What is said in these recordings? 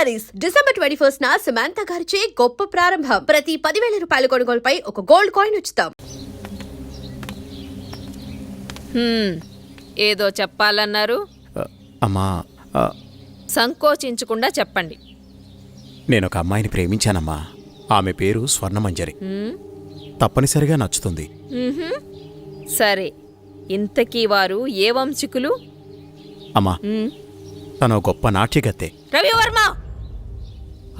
Saris December twenty first న సమాంత గారిచే గొప్ప ప్రారంభం. ప్రతి పదివేల రూపాయల కొనుగోలుపై ఒక గోల్డ్ కాయిన్ ఉచితం. హ్మ్, ఏదో చెప్పాలన్నారు? అమ్మా సంకోచించకుండా చెప్పండి. నేను ఒక అమ్మాయిని ప్రేమించానమ్మా. ఆమె పేరు స్వర్ణమంజరి. హ్మ్, తప్పనిసరిగా నచ్చుతుంది. మ్హూ. సరే. ఇంతకీ వారు ఏ వంశికులు? అమ్మా. హ్మ్, తను ఒక గొప్ప నాట్యగత్తె. రవివర్మ!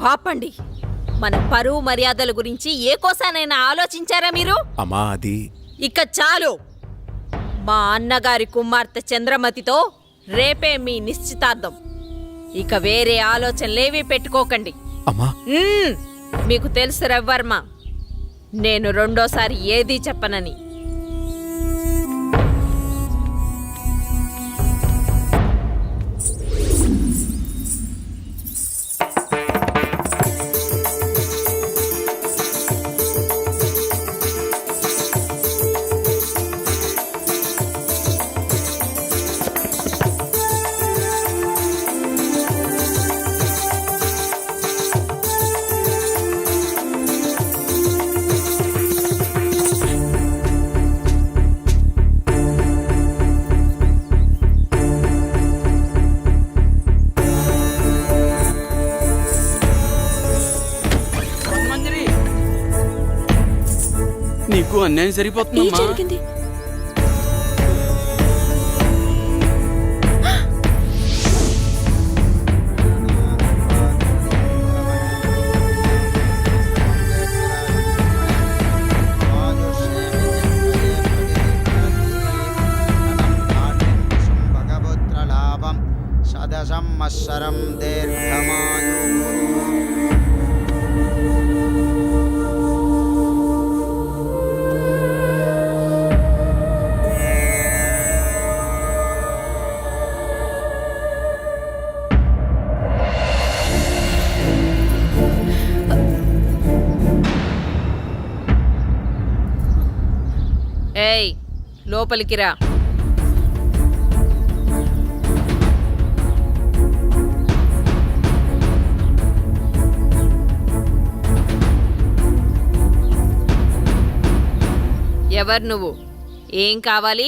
ఆపండి. మన పరువు మర్యాదల గురించి ఏ కోసానైనా ఆలోచించారా మీరు? అమ్మా అది ఇక చాలు. మా అన్నగారి కుమార్తె చంద్రమతితో రేపే మీ నిశ్చితార్థం. ఇక వేరే ఆలోచనలేవీ పెట్టుకోకండి. అమ్మా. మీకు తెలుసు రవివర్మ నేను రెండోసారి ఏదీ చెప్పనని. నీకు అన్యాయం ఏం జరిగింది? లోపలికి రా ఎవరు నువ్వు? ఏం కావాలి?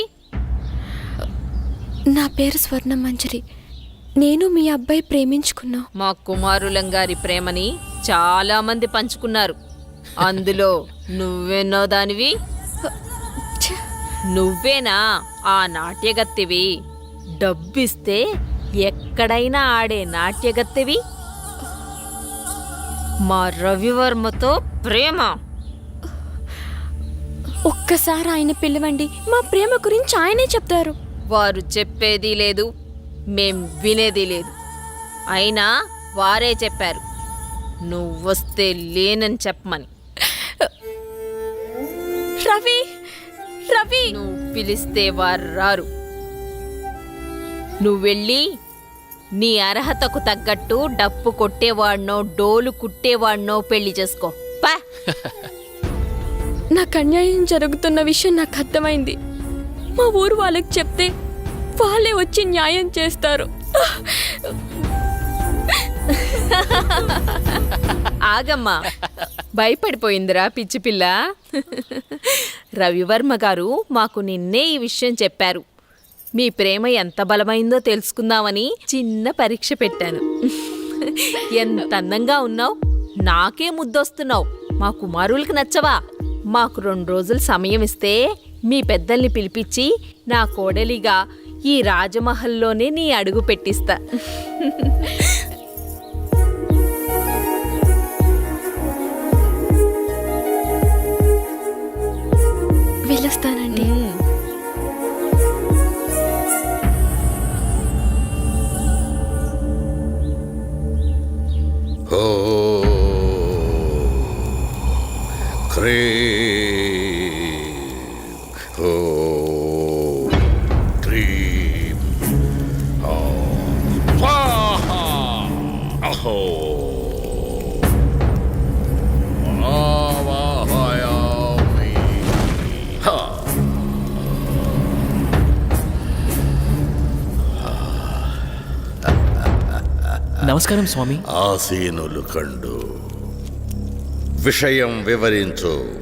నా పేరు స్వర్ణ మంజరి నేను మీ అబ్బాయి ప్రేమించుకున్నాం. మా కుమారులం గారి ప్రేమని చాలా మంది పంచుకున్నారు. అందులో నువ్వెన్నో దానివి! నువ్వేనా ఆ నాట్యగత్తెవి? డబ్బిస్తే ఎక్కడైనా ఆడే నాట్యగత్తెవి? మా రవివర్మతో ప్రేమ. ఒక్కసారి ఆయన పిలవండి. మా ప్రేమ గురించి ఆయనే చెప్తారు. వారు చెప్పేది లేదు. మేం వినేది లేదు. అయినా వారే చెప్పారు. నువ్వొస్తే లేనని చెప్పమని. రవి! రవి! నువ్వు పిలిస్తే వారు రారు. నువ్వు వెళ్ళి నీ అర్హతకు తగ్గట్టు డప్పు కొట్టేవాడినో డోలు కుట్టేవాడినో పెళ్ళి చేసుకో. పా. నాకు అన్యాయం జరుగుతున్న విషయం నాకు అర్థమైంది. మా ఊరు వాళ్ళకి చెప్తే వాళ్ళే వచ్చి న్యాయం చేస్తారు. ఆగమ్మా. భయపడిపోయిందిరా పిచ్చి పిల్ల. రవివర్మ గారు మాకు నిన్నే ఈ విషయం చెప్పారు. మీ ప్రేమ ఎంత బలమైందో తెలుసుకుందామని చిన్న పరీక్ష పెట్టాను. ఎంత అందంగా ఉన్నావు నాకే ముద్దొస్తున్నావు. మా కుమారులకు నచ్చవా? మాకు రెండు రోజులు సమయం ఇస్తే మీ పెద్దల్ని పిలిపించి నా కోడలిగా ఈ రాజమహల్లోనే నీ అడుగు పెట్టిస్తా. నమస్కారం స్వామి. ఆసీనులు కండు. విషయం వివరించు.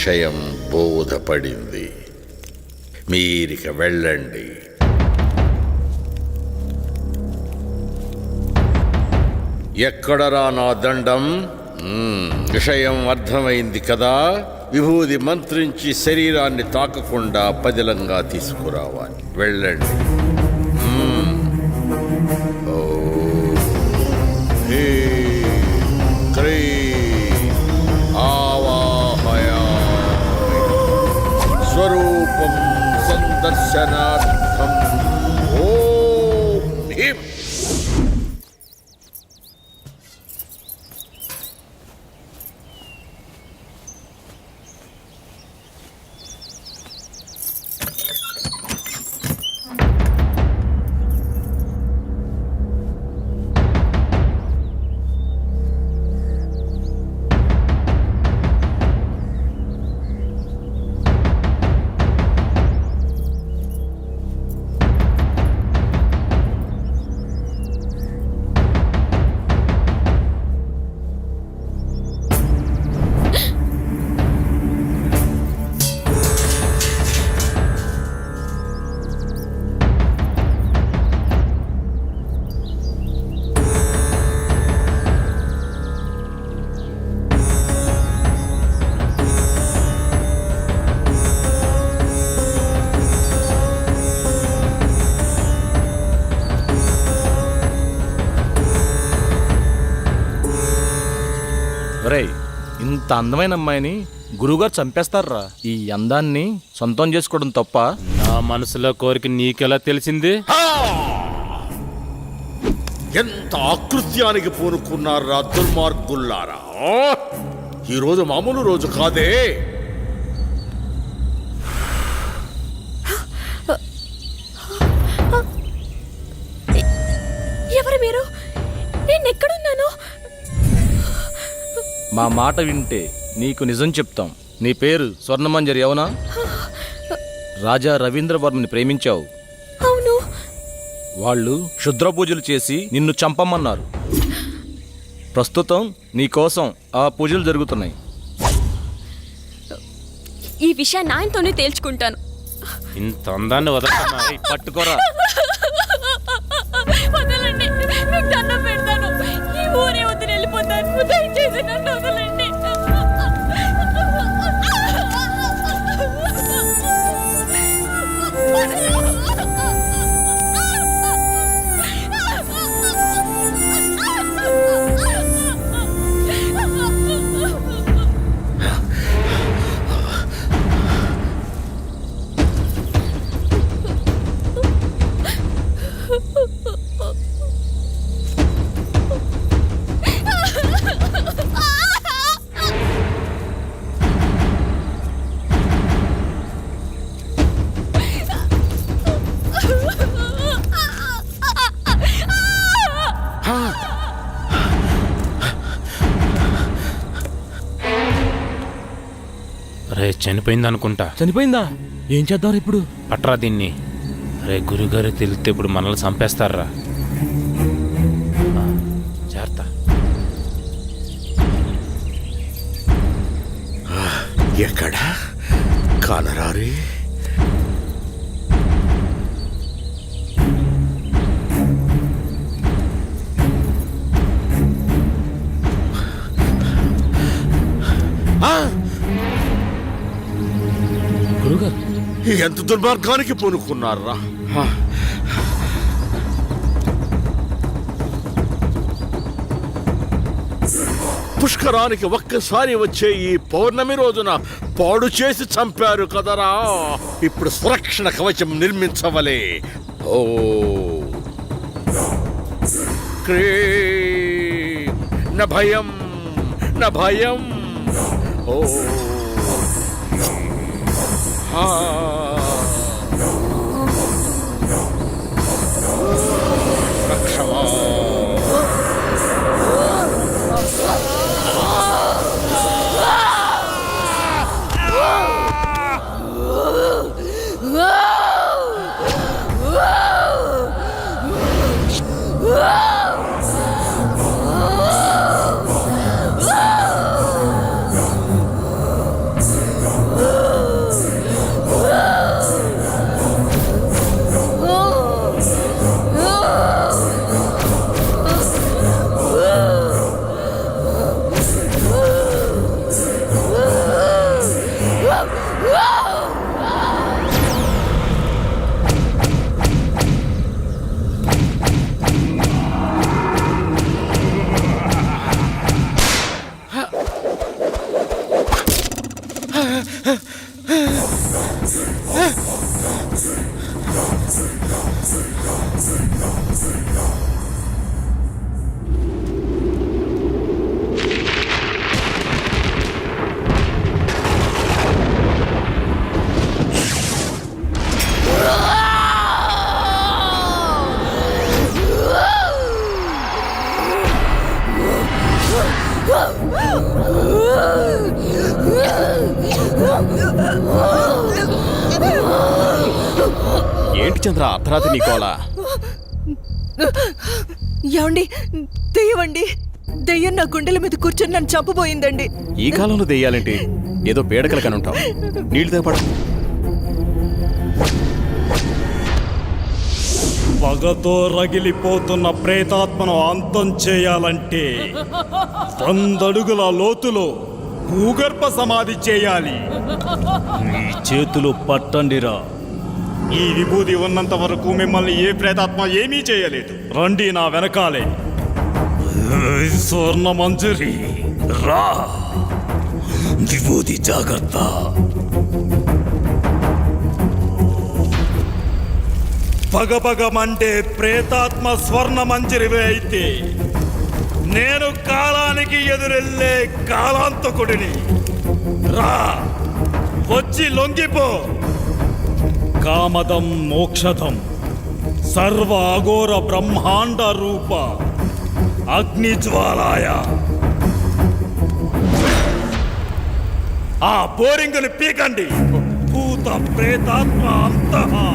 విషయం బోధపడింది. మీరిక వెళ్ళండి. ఎక్కడరా నా దండం? విషయం అర్థమైంది కదా? విభూది మంత్రించి శరీరాన్ని తాకకుండా పదిలంగా తీసుకురావాలి. వెళ్ళండి. ఓ. సందర్శనార్థం ఓం ఇంత అందమైన అమ్మాయిని గురువుగారు చంపేస్తారా? ఈ అందాన్ని సొంతం చేసుకోవడం తప్ప? నా మనసులో కోరిక నీకెలా తెలిసింది! ఎంత ఆకృత్యానికి పూనుకున్నారా దుర్మార్గుల్లారా ఈరోజు మామూలు రోజు కాదే. ఎవరు మీరు? నేను ఎక్కడున్నాను మా మాట వింటే నీకు నిజం చెప్తాం. నీ పేరు స్వర్ణమంజరి అవునా? రాజా రవీంద్ర వర్మని ప్రేమించావు. అవును. వాళ్ళు క్షుద్ర పూజలు చేసి నిన్ను చంపమన్నారు. ప్రస్తుతం నీ కోసం ఆ పూజలు జరుగుతున్నాయి. ఈ విషయాన్ని ఆయనతోనే తేల్చుకుంటాను. ఇంత అందాన్ని వదలన్నా ఏయ్, పట్టుకోరా. వదలండి. మీకు దండం పెడతాను. ఈ ఊరే వదిలి వెళ్ళిపోతాను. దయచేసి నన్ను రే చనిపోయింది అనుకుంటా చనిపోయిందా? ఏం చేద్దాం ఇప్పుడు? పట్రా దీన్ని. రే గురుగారు తెలిస్తే ఇప్పుడు మనల్ని చంపేస్తారా? జాగ్రత్త. ఎక్కడ? కానరారే? గురుగారు ఎంత దుర్మార్గానికి పూనుకున్నారా! పుష్కరానికి ఒక్కసారి వచ్చే ఈ పౌర్ణమి రోజున పాడు చేసి చంపారు కదరా. ఇప్పుడు సురక్షణ కవచం నిర్మించవలే. ఓ. క్రీ. భయం. న భయం. ఓ. ఆ ఏంటి చంద్ర అర్ధరాత్రి నీ గోళ ఏమండి దెయ్యమండి. దెయ్యం నా గుండెల మీద కూర్చొని నన్ను చంపబోయిందండి. ఈ కాలంలో దెయ్యాలేంటి? ఏదో పేడకల కనుంటావు. నీళ్ళు తెపడు పగతో రగిలిపోతున్న ప్రేతాత్మను అంతం చేయాలంటే వందడుగుల లోతులో భూగర్భ సమాధి చేయాలి. మీ చేతులు పట్టండిరా. ఈ విభూది ఉన్నంత వరకు మిమ్మల్ని ఏ ప్రేతాత్మ ఏమీ చేయలేదు. రండి నా వెనకాలే. స్వర్ణ మంజరి రా. విభూది జాగ్రత్త. పగపగమంటే ప్రేతాత్మ స్వర్ణ మంజరివే అయితే నేను కాలానికి ఎదురెళ్ళే కాలాంతకుడిని. రా వచ్చి లొంగిపో. కామదం మోక్షదం సర్వ అఘోర బ్రహ్మాండ రూప అగ్నిజ్వాలాయ. ఆ బోరింగుని పీకండి. భూత ప్రేతాత్మ అంతహా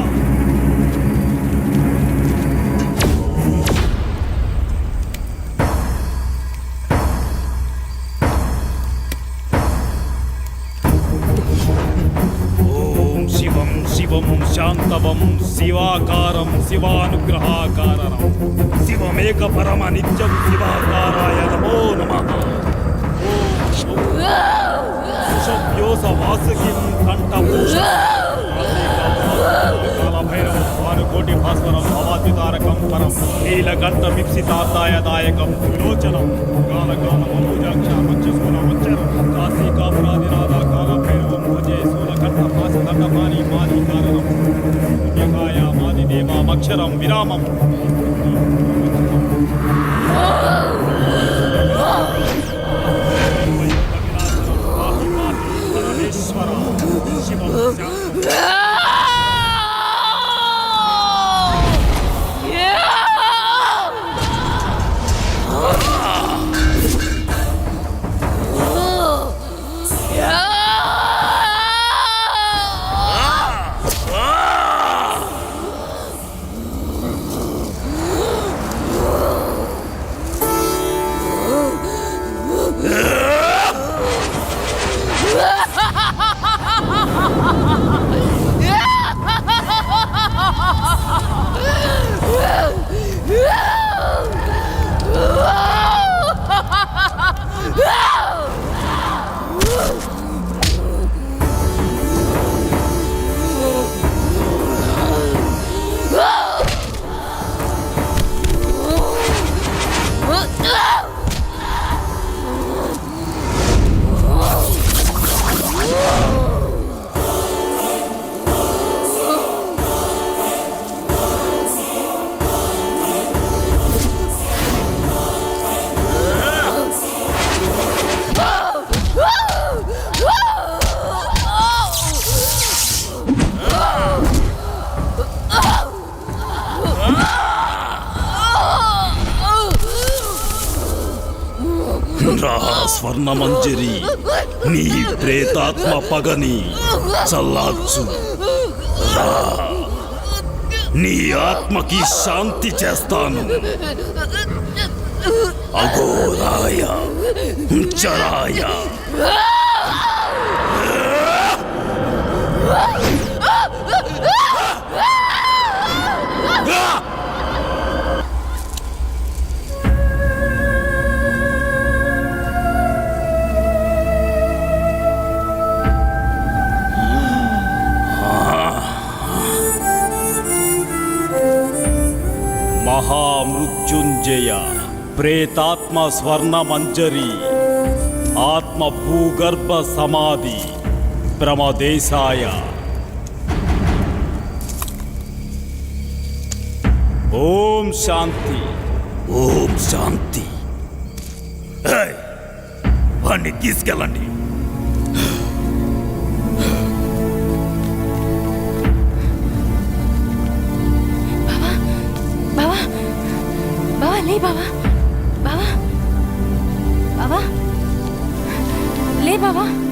శివాకారం శివానుగ్రహాకారం శివమేక పరమ నిత్యం శివాకారాయ నమో నమ. సుషభ్యోస వాసుకిం కంఠభూష భైరవం భానుకోటి భాస్వరం భవాతితారకం పరం. నీలకంఠ మిప్సితార్థాయదాయకం విలోచనం. కాలకాల మనోజాక్ష మత్స్యశూల మచ్చరం కాశీ కాపురాది కాల పాశదండ మాది కారణం పుణ్యకాయ మాది దేవామక్షరం విరామం. స్వర్ణమంజరి. నీ ప్రేతాత్మ పగని చల్లార్చు. రా. నీ ఆత్మకి శాంతి చేస్తాను. అఘోరాయ చరాయ మహామృత్యుంజయ ప్రేతాత్మ స్వర్ణ మంజరి ఆత్మ భూగర్భ సమాధి ప్రమదేశాయ. ఓం శాంతి. ఓం శాంతి. వాణ్ణి తీసుకెళ్ళండి. లే బావా. బావా. బావా. లే బావా.